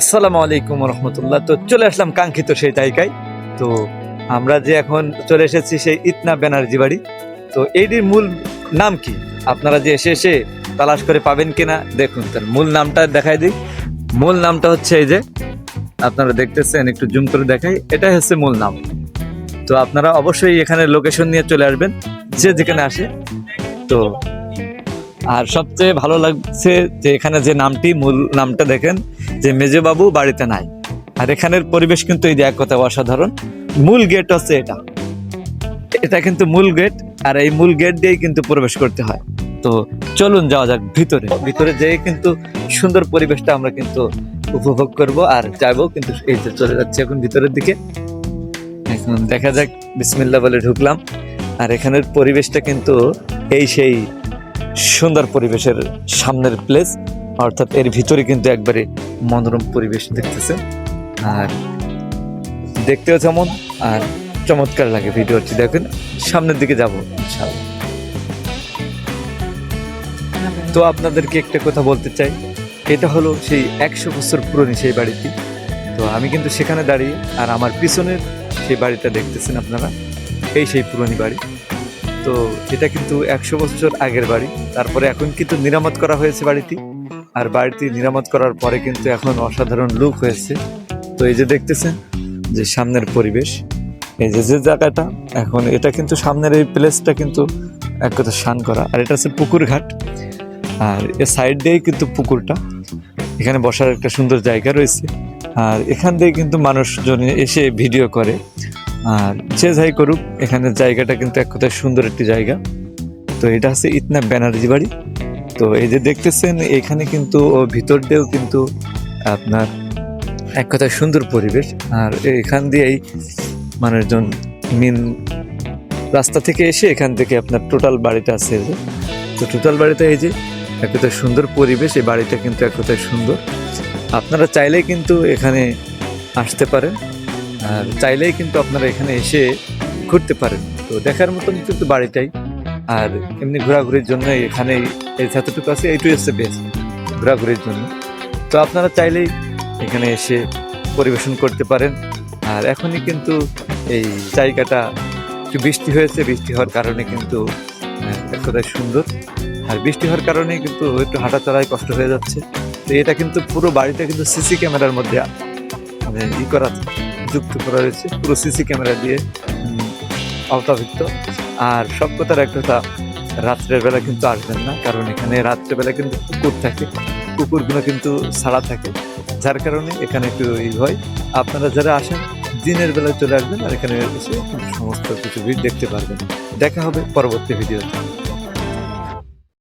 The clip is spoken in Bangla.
আসসালামু আলাইকুম রহমতুল্লাহ। তো চলে আসলাম কাঙ্ক্ষিত সেই জায়গায় তো আমরা যে এখন চলে এসেছি সেই ইতনা ব্যানার্জি বাড়ি। তো এইটির মূল নাম কি? আপনারা যে এসে এসে তালাশ করে পাবেন কিনা, দেখুন তার মূল নামটা দেখাই দিই। মূল নামটা হচ্ছে এই যে, আপনারা দেখতেছেন, একটু জুম করে দেখাই। এটাই হচ্ছে মূল নাম। তো আপনারা অবশ্যই এখানে লোকেশন নিয়ে চলে আসবেন, যে যেখানে আসে। তো আর সবচেয়ে ভালো লাগছে যে এখানে যে নামটি, মূল নামটা দেখেন, যে মেজবাবু বাড়িতে নাই। আর এখানের পরিবেশ কিন্তু এই যে এক কথা অসাধারণ। মূল গেট হচ্ছে এটা। এটা কিন্তু মূল গেট, আর এই মূল গেট দিয়েই কিন্তু প্রবেশ করতে হয়। তো চলুন যাওয়া যাক ভিতরে। ভিতরে যেয়ে কিন্তু সুন্দর পরিবেশটা আমরা কিন্তু উপভোগ করব আর যাব কিন্তু এই যে চলে যাচ্ছে এখন ভিতরের দিকে। দেখা যাক বিসমিল্লা বলে ঢুকলাম। আর এখানের পরিবেশটা কিন্তু এই সেই সুন্দর পরিবেশের সামনের প্লেস অর্থাৎ এর ভিতরে কিন্তু একবারে মনোরম পরিবেশ দেখতেছে। আর দেখতেও যেমন, আর চমৎকার লাগে ভিডিওটি দেখেন। সামনের দিকে যাব। তো আপনাদেরকে একটা কথা বলতে চাই। এটা হলো সেই একশো বছর পুরনো সেই বাড়িটি। তো আমি কিন্তু সেখানে দাঁড়িয়ে আর আমার পিছনের সেই বাড়িটা দেখতেছেন আপনারা। এই সেই পুরনো বাড়ি। তো এটা কিন্তু একশো বছর আগের বাড়ি। তারপরে এখন কিন্তু নিরামত করা হয়েছে বাড়িটি। আর বাড়িটি নিরামত করার পরে কিন্তু এখন অসাধারণ লুক হয়েছে। তো এই যে দেখতেছেন যে সামনের পরিবেশ, এই যে যে জায়গাটা, এখন এটা কিন্তু সামনের এই প্লেসটা কিন্তু এক কথা শান করা। আর এটা হচ্ছে পুকুর ঘাট। আর এর সাইড দিয়েই কিন্তু পুকুরটা। এখানে বসার একটা সুন্দর জায়গা রয়েছে। আর এখান দিয়ে কিন্তু মানুষজন এসে ভিডিও করে। আর যে যাই করুক এখানে জায়গাটা কিন্তু এক কথায় সুন্দর একটি জায়গা। তো এটা হচ্ছে ইতনা ব্যানার্জি বাড়ি। তো এই যে দেখতেছেন, এখানে কিন্তু ভিতর দিয়েও কিন্তু আপনার এক কথায় সুন্দর পরিবেশ। আর এখান দিয়েই মানুষজন মেন রাস্তা থেকে এসে এখান থেকে আপনার টোটাল বাড়িটা আছে। তো টোটাল বাড়িতে এই যে এক কথায় সুন্দর পরিবেশ, এই বাড়িটা কিন্তু এক কথায় সুন্দর। আপনারা চাইলেই কিন্তু এখানে আসতে পারেন। আর চাইলেই কিন্তু আপনারা এখানে এসে ঘুরতে পারেন। তো দেখার মতন কিন্তু বাড়িটাই। আর এমনি ঘোরাঘুরির জন্য এখানে এই যতটুকু আছে এইটুই হচ্ছে বেস্ট ঘোরাঘুরির জন্য। তো আপনারা চাইলেই এখানে এসে পরিবেশন করতে পারেন। আর এখনই কিন্তু এই জায়গাটা একটু বৃষ্টি হয়েছে। বৃষ্টি হওয়ার কারণে কিন্তু আহ, সুন্দর। আর বৃষ্টি হওয়ার কারণে কিন্তু একটু হাঁটা চলায় কষ্ট হয়ে যাচ্ছে। তো এটা কিন্তু পুরো বাড়িটা কিন্তু সিসি ক্যামেরার মধ্যে মানে ই করা যুক্ত করা রয়েছে পুরো সিসি ক্যামেরা দিয়ে আওতাভুক্ত আর সব কথার এক কথা, রাত্রের বেলা কিন্তু আসবেন না, কারণ এখানে রাত্রেবেলা কিন্তু কুকুর থাকে। কুকুরগুলো কিন্তু ছাড়া থাকে। যার কারণে এখানে একটু ই হয়। আপনারা যারা আসেন, দিনের বেলায় চলে আসবেন আর এখানে এসে সমস্ত কিছু দেখতে পারবেন। দেখা হবে পরবর্তী ভিডিওতে।